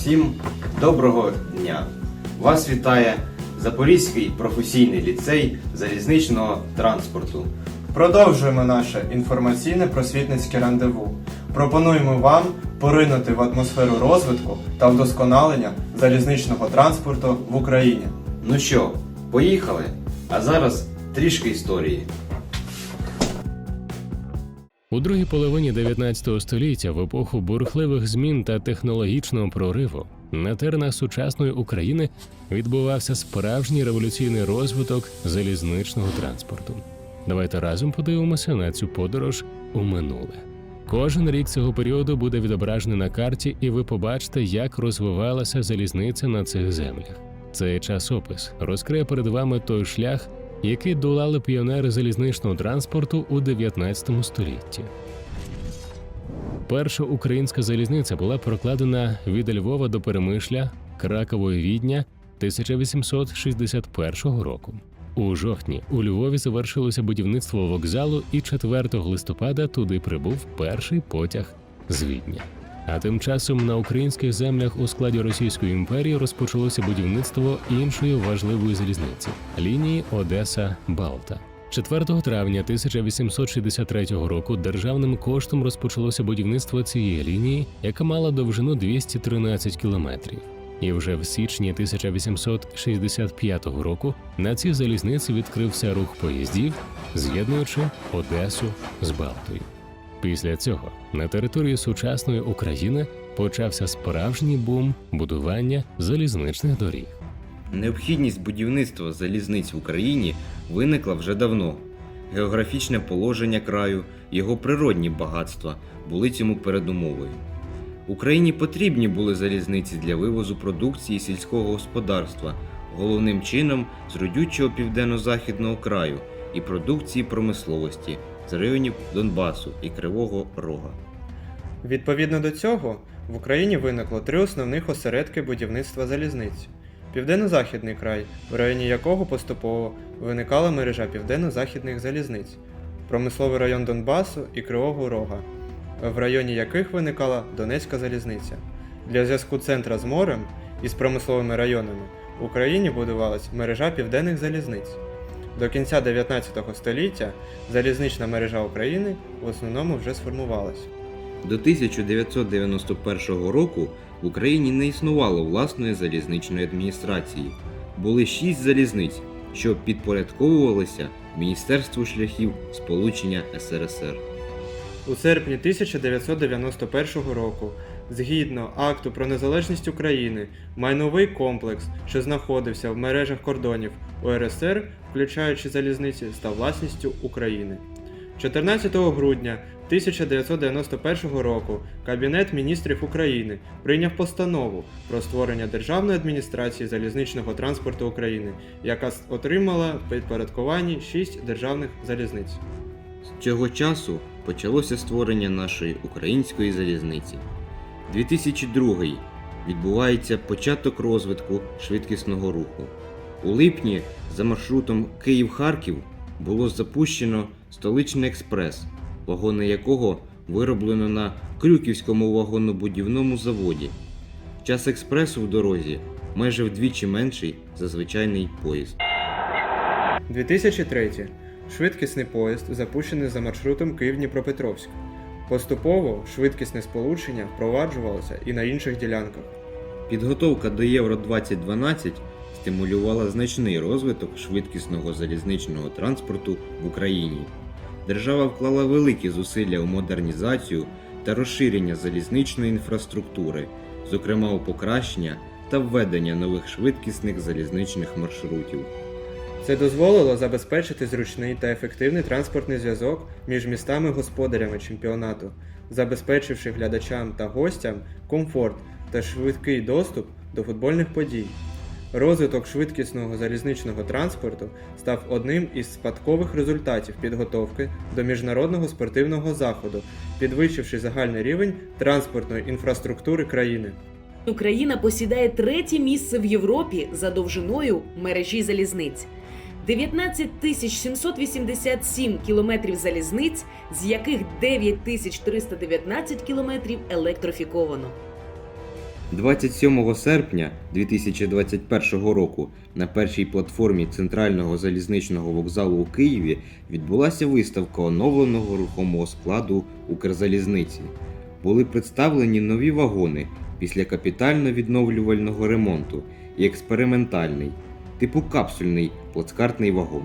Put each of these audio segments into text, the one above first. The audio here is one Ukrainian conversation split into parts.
Всім доброго дня! Вас вітає Запорізький професійний ліцей залізничного транспорту. Продовжуємо наше інформаційне просвітницьке рандеву. Пропонуємо вам поринути в атмосферу розвитку та вдосконалення залізничного транспорту в Україні. Ну що, поїхали? А зараз трішки історії. У другій половині 19 століття, в епоху бурхливих змін та технологічного прориву, на теренах сучасної України відбувався справжній революційний розвиток залізничного транспорту. Давайте разом подивимося на цю подорож у минуле. Кожен рік цього періоду буде відображений на карті, і ви побачите, як розвивалася залізниця на цих землях. Цей часопис розкриє перед вами той шлях, який долали піонери залізничного транспорту у 19 столітті. Перша українська залізниця була прокладена від Львова до Перемишля, Кракової Відня 1861 року. У жовтні у Львові завершилося будівництво вокзалу, і 4 листопада туди прибув перший потяг з Відня. А тим часом на українських землях у складі Російської імперії розпочалося будівництво іншої важливої залізниці лінії Одеса-Балта. 4 травня 1863 року державним коштом розпочалося будівництво цієї лінії, яка мала довжину 213 кілометрів. І вже в січні 1865 року на цій залізниці відкрився рух поїздів, з'єднуючи Одесу з Балтою. Після цього на території сучасної України почався справжній бум будування залізничних доріг. Необхідність будівництва залізниць в Україні виникла вже давно. Географічне положення краю, його природні багатства були цьому передумовою. Україні потрібні були залізниці для вивозу продукції сільського господарства, головним чином з родючого південно-західного краю і продукції промисловості з районів Донбасу і Кривого Рога. Відповідно до цього, в Україні виникло три основних осередки будівництва залізниць: Південно-Західний край, в районі якого поступово виникала мережа південно-західних залізниць, промисловий район Донбасу і Кривого Рога, в районі яких виникала Донецька залізниця. Для зв'язку центра з морем і з промисловими районами в Україні будувалась мережа південних залізниць. До кінця 19 століття залізнична мережа України в основному вже сформувалась. До 1991 року в Україні не існувало власної залізничної адміністрації. Були шість залізниць, що підпорядковувалися Міністерству шляхів сполучення СРСР. У серпні 1991 року, згідно акту про незалежність України, майновий комплекс, що знаходився в мережах кордонів УРСР, включаючи залізниці, став власністю України. 14 грудня 1991 року Кабінет міністрів України прийняв постанову про створення Державної адміністрації залізничного транспорту України, яка отримала підпорядкуванні 6 державних залізниць. З цього часу почалося створення нашої української залізниці. 2002 відбувається початок розвитку швидкісного руху. У липні за маршрутом Київ-Харків було запущено столичний експрес, вагони якого вироблено на Крюківському вагонобудівному заводі. Час експресу в дорозі майже вдвічі менший за звичайний поїзд. 2003. Швидкісний поїзд запущений за маршрутом Київ-Дніпропетровськ. Поступово швидкісне сполучення впроваджувалося і на інших ділянках. Підготовка до Євро 2012 стимулювала значний розвиток швидкісного залізничного транспорту в Україні. Держава вклала великі зусилля у модернізацію та розширення залізничної інфраструктури, зокрема у покращення та введення нових швидкісних залізничних маршрутів. Це дозволило забезпечити зручний та ефективний транспортний зв'язок між містами-господарями чемпіонату, забезпечивши глядачам та гостям комфорт та швидкий доступ до футбольних подій. Розвиток швидкісного залізничного транспорту став одним із спадкових результатів підготовки до міжнародного спортивного заходу, підвищивши загальний рівень транспортної інфраструктури країни. Україна посідає третє місце в Європі за довжиною мережі залізниць. 19 тисяч 787 кілометрів залізниць, з яких 9 тисяч 319 кілометрів електрифіковано. 27 серпня 2021 року на першій платформі центрального залізничного вокзалу у Києві відбулася виставка оновленого рухомого складу Укрзалізниці. Були представлені нові вагони після капітально-відновлювального ремонту і експериментальний, типу капсульний плацкартний вагон.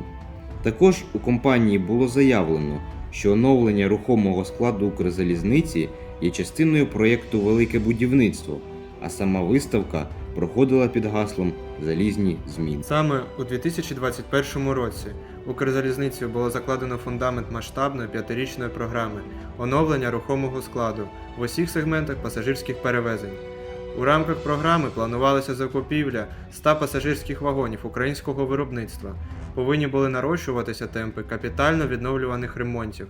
Також у компанії було заявлено, що оновлення рухомого складу Укрзалізниці є частиною проєкту Велике будівництво, а сама виставка проходила під гаслом Залізні зміни. Саме у 2021 році Укрзалізницею було закладено фундамент масштабної п'ятирічної програми оновлення рухомого складу в усіх сегментах пасажирських перевезень. У рамках програми планувалася закупівля 100 пасажирських вагонів українського виробництва. Повинні були нарощуватися темпи капітально відновлюваних ремонтів.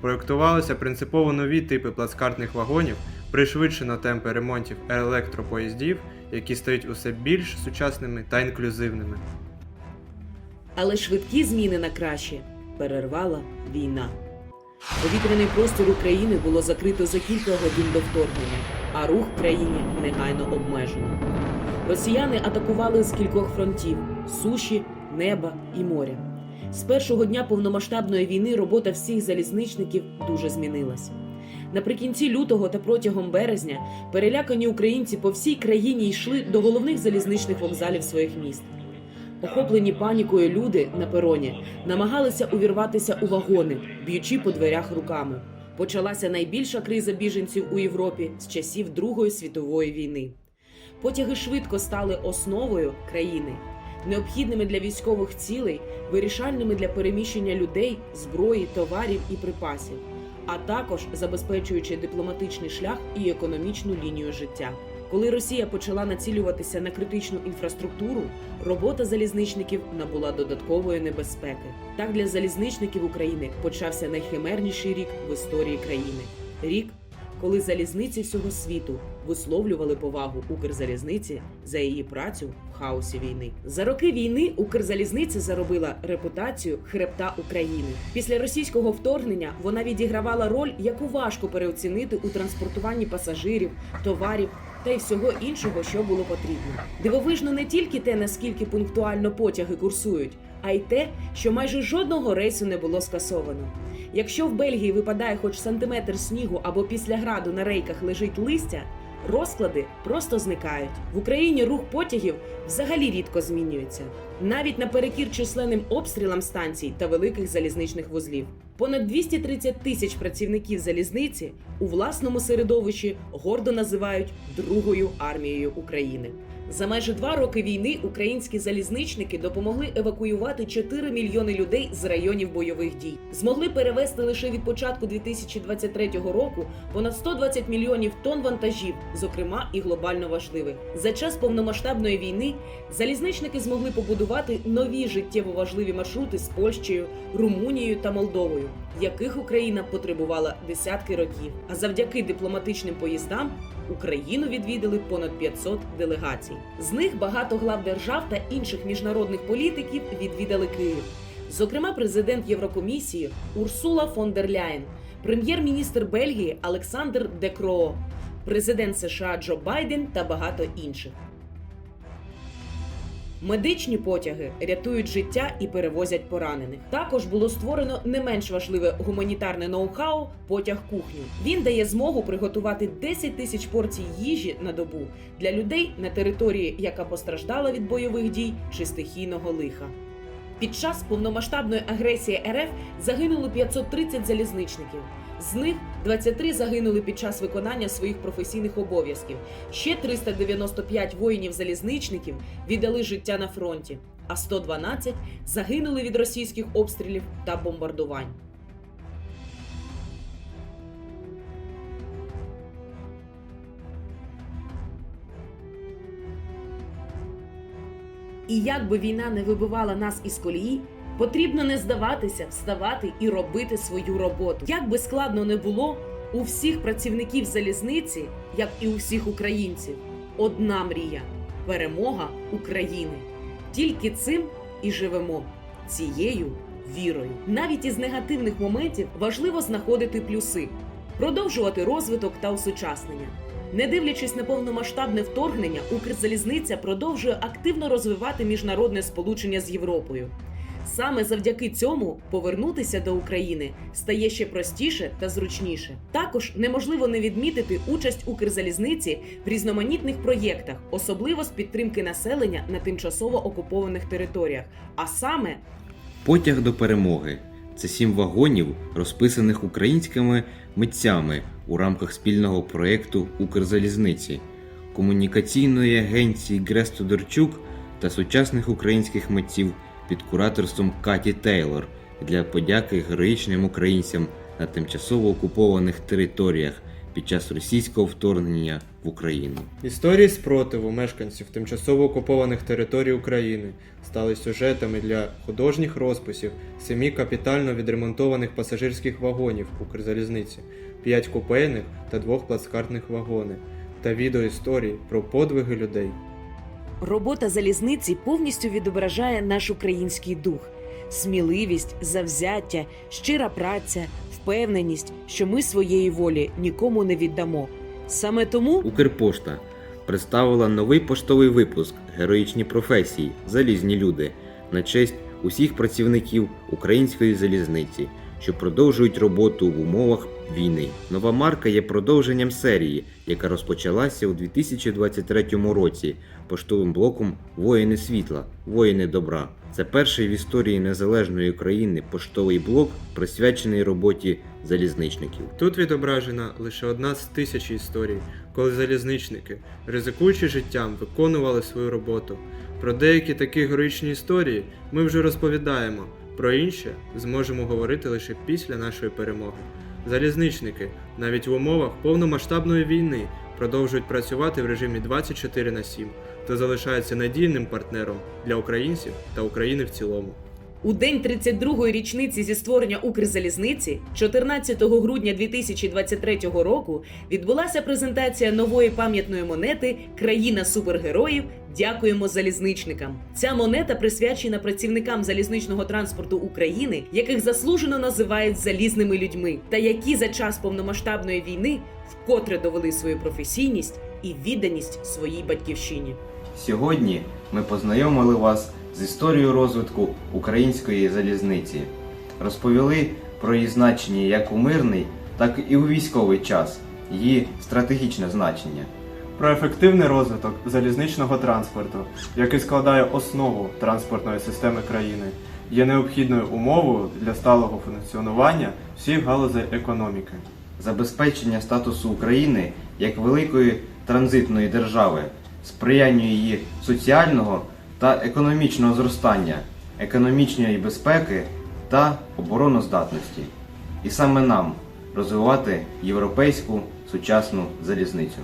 Проєктувалися принципово нові типи плацкартних вагонів, пришвидшено темпи ремонтів електропоїздів, які стають усе більш сучасними та інклюзивними. Але швидкі зміни на краще перервала війна. Повітряний простір України було закрито за кілька годин до вторгнення, а рух в країні негайно обмежено. Росіяни атакували з кількох фронтів суші, неба і моря. З першого дня повномасштабної війни робота всіх залізничників дуже змінилась. Наприкінці лютого та протягом березня перелякані українці по всій країні йшли до головних залізничних вокзалів своїх міст. Охоплені панікою люди на пероні намагалися увірватися у вагони, б'ючи по дверях руками. Почалася найбільша криза біженців у Європі з часів Другої світової війни. Потяги швидко стали основою країни, необхідними для військових цілей, вирішальними для переміщення людей, зброї, товарів і припасів, а також забезпечуючи дипломатичний шлях і економічну лінію життя. Коли Росія почала націлюватися на критичну інфраструктуру, робота залізничників набула додаткової небезпеки. Так для залізничників України почався найхимерніший рік в історії країни. Рік, коли залізниці всього світу висловлювали повагу Укрзалізниці за її працю в хаосі війни. За роки війни Укрзалізниця заробила репутацію хребта України. Після російського вторгнення вона відігравала роль, яку важко переоцінити у транспортуванні пасажирів, товарів та й всього іншого, що було потрібно. Дивовижно не тільки те, наскільки пунктуально потяги курсують, а й те, що майже жодного рейсу не було скасовано. Якщо в Бельгії випадає хоч сантиметр снігу або після граду на рейках лежить листя, розклади просто зникають. В Україні рух потягів взагалі рідко змінюється, навіть наперекір численним обстрілам станцій та великих залізничних вузлів. Понад 230 тисяч працівників залізниці у власному середовищі гордо називають другою армією України. За майже два роки війни українські залізничники допомогли евакуювати 4 мільйони людей з районів бойових дій. Змогли перевезти лише від початку 2023 року понад 120 мільйонів тонн вантажів, зокрема і глобально важливих. За час повномасштабної війни залізничники змогли побудувати нові життєво важливі маршрути з Польщею, Румунією та Молдовою, яких Україна потребувала десятки років. А завдяки дипломатичним поїздам Україну відвідали понад 500 делегацій. З них багато глав держав та інших міжнародних політиків відвідали Київ. Зокрема, президент Єврокомісії Урсула фон дер Ляєн, прем'єр-міністр Бельгії Олександр Де Кроо, президент США Джо Байден та багато інших. Медичні потяги рятують життя і перевозять поранених. Також було створено не менш важливе гуманітарне ноу-хау потяг кухню. Він дає змогу приготувати 10 тисяч порцій їжі на добу для людей на території, яка постраждала від бойових дій чи стихійного лиха. Під час повномасштабної агресії РФ загинуло 530 залізничників. З них 23 загинули під час виконання своїх професійних обов'язків. Ще 395 воїнів-залізничників віддали життя на фронті, а 112 загинули від російських обстрілів та бомбардувань. І як би війна не вибивала нас із колії, потрібно не здаватися, вставати і робити свою роботу. Як би складно не було, у всіх працівників залізниці, як і у всіх українців, одна мрія перемога України. Тільки цим і живемо цією вірою. Навіть із негативних моментів важливо знаходити плюси, продовжувати розвиток та осучаснення. Не дивлячись на повномасштабне вторгнення, Укрзалізниця продовжує активно розвивати міжнародне сполучення з Європою. Саме завдяки цьому повернутися до України стає ще простіше та зручніше. Також неможливо не відмітити участь Укрзалізниці в різноманітних проєктах, особливо з підтримки населення на тимчасово окупованих територіях, а саме Потяг до перемоги це сім вагонів, розписаних українськими митцями у рамках спільного проєкту Укрзалізниці, комунікаційної агенції Грес Тодорчук та сучасних українських митців під кураторством Каті Тейлор для подяки героїчним українцям на тимчасово окупованих територіях під час російського вторгнення в Україну. Історії спротиву мешканців тимчасово окупованих територій України стали сюжетами для художніх розписів семи капітально відремонтованих пасажирських вагонів Укрзалізниці, п'ять купейних та двох плацкартних вагони, та відеоісторії про подвиги людей. Робота залізниці повністю відображає наш український дух, сміливість, завзяття, щира праця, впевненість, що ми своєї волі нікому не віддамо. Саме тому Укрпошта представила новий поштовий випуск Героїчні професії. Залізні люди на честь усіх працівників української залізниці, що продовжують роботу в умовах війни. Нова марка є продовженням серії, яка розпочалася у 2023 році поштовим блоком Воїни світла, воїни добра. Це перший в історії незалежної України поштовий блок, присвячений роботі залізничників. Тут відображена лише одна з тисячі історій, коли залізничники, ризикуючи життям, виконували свою роботу. Про деякі такі героїчні історії ми вже розповідаємо, про інше зможемо говорити лише після нашої перемоги. Залізничники навіть в умовах повномасштабної війни продовжують працювати в режимі 24 на 7 то залишаються надійним партнером для українців та України в цілому. У день 32-ї річниці зі створення Укрзалізниці, 14 грудня 2023 року, відбулася презентація нової пам'ятної монети Країна супергероїв. Дякуємо залізничникам. Ця монета присвячена працівникам залізничного транспорту України, яких заслужено називають залізними людьми, та які за час повномасштабної війни вкотре довели свою професійність і відданість своїй батьківщині. Сьогодні ми познайомили вас з історією розвитку української залізниці, розповіли про її значення як у мирний, так і у військовий час, її стратегічне значення. про ефективний розвиток залізничного транспорту, який складає основу транспортної системи країни, є необхідною умовою для сталого функціонування всіх галузей економіки. забезпечення статусу України як великої транзитної держави, сприянню її соціального та економічного зростання, економічної безпеки та обороноздатності. І саме нам розвивати європейську сучасну залізницю.